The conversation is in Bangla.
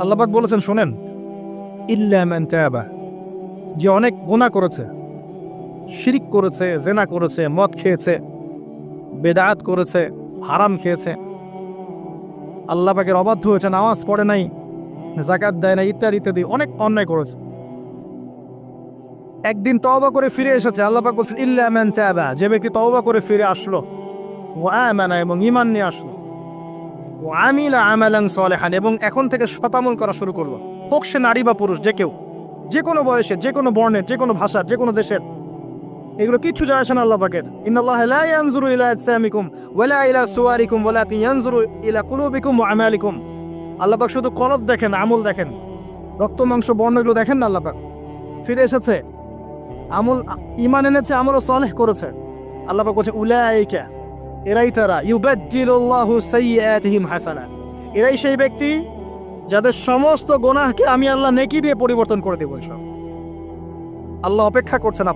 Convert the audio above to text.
আল্লাহবাক বলেছেন, শোনেন। ইল্লা তাবা। যে অনেক গুনাহ করেছে, শিরিক করেছে, জেনা করেছে, মদ খেয়েছে, বেদাত করেছে, হারাম খেয়েছে। আল্লাহ পাকের অবাধ্য হয়েছে, নামাজ পড়ে নাই জাকাত দেয় না ইত্যাদি ইত্যাদি, অনেক অন্যায় করেছে। একদিন তওবা করে ফিরে এসেছে আল্লাহ পাক বলছেন, ইল্লা মান যে ব্যক্তি তওবা করে ফিরে আসলো ও আমানা এবং ইমান নিয়ে আসলো। এবং এখন থেকে শতামল করা শুরু করল হোক সে নারী বা পুরুষ, যে কেউ। যে কোনো বয়সের যে কোনো বর্ণের যে কোনো ভাষার যে কোনো দেশের। এগুলো কিচ্ছু যায় আসে না আল্লাহ পাকের। ইন্নাল্লাহ লা ইলা ইলা ইলা শুধু কলব দেখেন, আমল দেখেন। রক্ত, মাংস বর্ণ এগুলো দেখেন না আল্লাহ পাক। ফিরে এসেছে। আমল, ইমান এনেছে, আমলও সলেহ করেছে। আল্লাহ পাক বলছে, উলাইকা এরাই তারা। ইউবাদ্দিলুল্লাহু সাইয়্যাতিহিম হাসানা। এরাই সেই ব্যক্তি যাদের সমস্ত গোনাহকে আমি আল্লাহ নেকি দিয়ে পরিবর্তন করে দেবো সব আল্লাহ অপেক্ষা করছেন